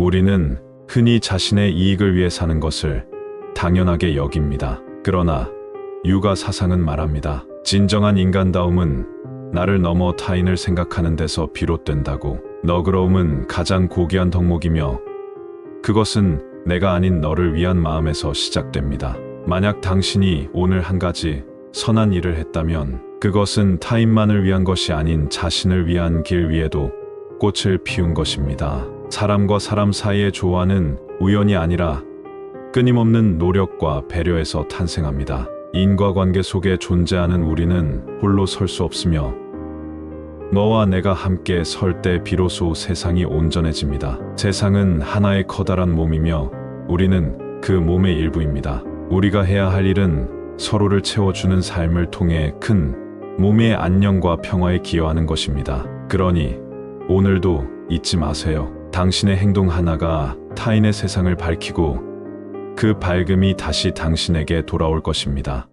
우리는 흔히 자신의 이익을 위해 사는 것을 당연하게 여깁니다. 그러나 육아 사상은 말합니다. 진정한 인간다움은 나를 넘어 타인을 생각하는 데서 비롯된다고. 너그러움은 가장 고귀한 덕목이며 그것은 내가 아닌 너를 위한 마음에서 시작됩니다. 만약 당신이 오늘 한 가지 선한 일을 했다면 그것은 타인만을 위한 것이 아닌 자신을 위한 길 위에도 꽃을 피운 것입니다. 사람과 사람 사이의 조화는 우연이 아니라 끊임없는 노력과 배려에서 탄생합니다. 인과관계 속에 존재하는 우리는 홀로 설 수 없으며 너와 내가 함께 설 때 비로소 세상이 온전해집니다. 세상은 하나의 커다란 몸이며 우리는 그 몸의 일부입니다. 우리가 해야 할 일은 서로를 채워주는 삶을 통해 큰 몸의 안녕과 평화에 기여하는 것입니다. 그러니 오늘도 잊지 마세요. 당신의 행동 하나가 타인의 세상을 밝히고 그 밝음이 다시 당신에게 돌아올 것입니다.